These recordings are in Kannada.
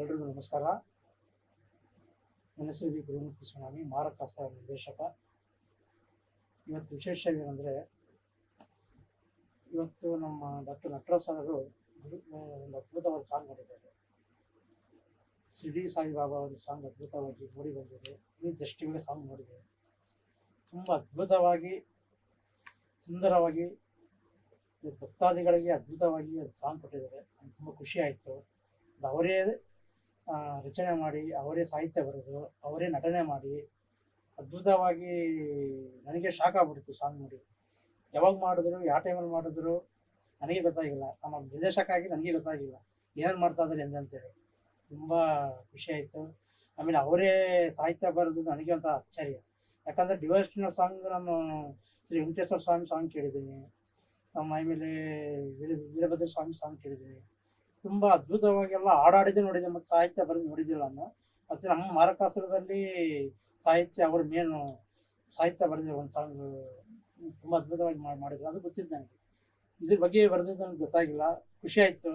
ಎಲ್ರಿಗೂ ನಮಸ್ಕಾರ. ನನ್ನ ಹೆಸರು ವಿ. ಗುರುಮೂರ್ತಿ ಸ್ವಾಮಿ ಮಾರಕಾಸ್ತ್ರ ನಿರ್ದೇಶಕ. ಇವತ್ತು ವಿಶೇಷ ಏನಂದರೆ ಇವತ್ತು ನಮ್ಮ ಡಾಕ್ಟರ್ ನಟರಾಜ್ ಅವರು ಒಂದು ಅದ್ಭುತವಾದ ಸಾಂಗ್ ಮಾಡಿದ್ದಾರೆ ಸಿಡಿ ಸಾಯಿಬಾಬಾ ಒಂದು ಸಾಂಗ್ ಅದ್ಭುತವಾಗಿ ಮೂಡಿ ಬಂದಿದೆ. ಈ ಇವಾಗ ಸಾಂಗ್ ನೋಡಿದೆ ತುಂಬ ಅದ್ಭುತವಾಗಿ, ಸುಂದರವಾಗಿ, ಭಕ್ತಾದಿಗಳಿಗೆ ಅದ್ಭುತವಾಗಿ ಅದು ಸಾಂಗ್ ಕೊಟ್ಟಿದ್ದಾರೆ. ತುಂಬ ಖುಷಿ ಆಯಿತು. ಅವರೇ ರಚನೆ ಮಾಡಿ, ಅವರೇ ಸಾಹಿತ್ಯ ಬರೆದು, ಅವರೇ ನಟನೆ ಮಾಡಿ, ಅದ್ಭುತವಾಗಿ ನನಗೆ ಶಾಕ್ ಆಗ್ಬಿಡ್ತು ಸಾಂಗ್ ನೋಡಿ. ಯಾವಾಗ ಮಾಡಿದ್ರು, ಯಾವ ಟೈಮಲ್ಲಿ ಮಾಡಿದ್ರು, ನನಗೆ ಗೊತ್ತಾಗಿಲ್ಲ. ನಮ್ಮ ನಿರ್ದೇಶಕ ಆಗಿ ನನಗೆ ಗೊತ್ತಾಗಿಲ್ಲ. ಏನೇನು ಮಾಡ್ತಾ ಇದ್ದಾರೆ ಎಂದಂತೇಳಿ ತುಂಬ ಖುಷಿ ಆಯಿತು. ಆಮೇಲೆ ಅವರೇ ಸಾಹಿತ್ಯ ಬರೆದು ನನಗೆ ಅಂತ ಆಶ್ಚರ್ಯ. ಯಾಕಂದರೆ ಡಿವೋಷನಲ್ ಸಾಂಗ್ ನಾನು ಶ್ರೀ ವೆಂಕಟೇಶ್ವರ ಸ್ವಾಮಿ ಸಾಂಗ್ ಕೇಳಿದ್ದೀನಿ. ನಮ್ಮ ಆಮೇಲೆ ವೀರ- ವೀರಭದ್ರ ಸ್ವಾಮಿ ಸಾಂಗ್ ಕೇಳಿದ್ದೀನಿ. ತುಂಬ ಅದ್ಭುತವಾಗಿ ಎಲ್ಲ ಹಾಡಾಡಿದ್ದು ನೋಡಿದೆ ಮತ್ತು ಸಾಹಿತ್ಯ ಬರೆದು ನೋಡಿದ್ದಿಲ್ಲ ನಾನು. ಮತ್ತು ನಮ್ಮ ಮಾರಕಾಸುರದಲ್ಲಿ ಸಾಹಿತ್ಯ ಅವರು ಮೇನು ಸಾಹಿತ್ಯ ಬರೆದಿರೋ ಒಂದು ಸಾಂಗ್, ತುಂಬ ಅದ್ಭುತವಾಗಿ ಮಾಡಿ ಮಾಡಿದ್ರು. ಅದು ಗೊತ್ತಿದ್ದು ನನಗೆ. ಇದ್ರ ಬಗ್ಗೆ ಬರೆದಿದ್ದು ನನಗೆ ಗೊತ್ತಾಗಿಲ್ಲ. ಖುಷಿ ಆಯಿತು.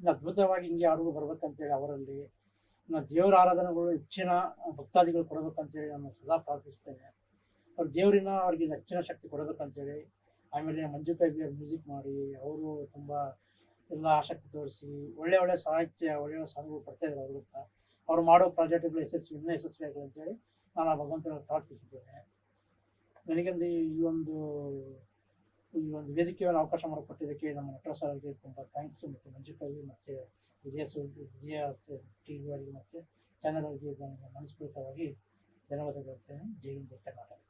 ಇನ್ನು ಅದ್ಭುತವಾಗಿ ಹಿಂಗೆ ಅವ್ರಿಗೂ ಬರ್ಬೇಕಂತೇಳಿ ಅವರಲ್ಲಿ. ಇನ್ನು ದೇವರ ಆರಾಧನೆಗಳು ಹೆಚ್ಚಿನ ಭಕ್ತಾದಿಗಳು ಕೊಡಬೇಕಂತೇಳಿ ನಾನು ಸದಾ ಪ್ರಾರ್ಥಿಸ್ತೇನೆ. ಅವ್ರ ದೇವರಿನ ಅವ್ರಿಗೆ ಹೆಚ್ಚಿನ ಶಕ್ತಿ ಕೊಡಬೇಕಂತೇಳಿ. ಆಮೇಲೆ ಮಂಜು ಕೈಗೆ ಮ್ಯೂಸಿಕ್ ಮಾಡಿ, ಅವರು ತುಂಬ ಎಲ್ಲ ಆಸಕ್ತಿ ತೋರಿಸಿ, ಒಳ್ಳೆ ಒಳ್ಳೆ ಸಾಹಿತ್ಯ, ಒಳ್ಳೆ ಒಳ್ಳೆ ಸಾಂಗ್ಗಳು ಬರ್ತಾ ಇದ್ದಾರೆ ಅವ್ರಿಗೂ ಕೂಡ. ಅವ್ರು ಮಾಡೋ ಪ್ರಾಜೆಕ್ಟ್ಗಳು ಯಶಸ್ವಿ, ಇನ್ನೂ ಯಶಸ್ವಿ ಆಗಲಿ ಅಂತೇಳಿ ನಾನು ಆ ಭಗವಂತನ ಪ್ರಾರ್ಥಿಸಿದ್ದೇನೆ. ನನಗೊಂದು ಈ ಒಂದು ಈ ಒಂದು ವೇದಿಕೆಯನ್ನು ಅವಕಾಶ ಮಾಡಿಕೊಟ್ಟಿದ್ದಕ್ಕೆ ನಮ್ಮ ನಟರ ಸರ್ಗೆ ತುಂಬ ಥ್ಯಾಂಕ್ಸ್ ಮತ್ತು ಮಂಜು ಕವಿ ಮತ್ತು ವಿಜಯ ವಿಜಯ ಟಿ ವಿ ಅವರಿಗೆ ಮತ್ತು ಚಾನಲ್ ಅವರಿಗೆ ನಾನು ಮನಸ್ಪೂರ್ವಕವಾಗಿ ಧನ್ಯವಾದಗಳು ಜೈ ಹಿಂದ್ ಕರ್ನಾಟಕ.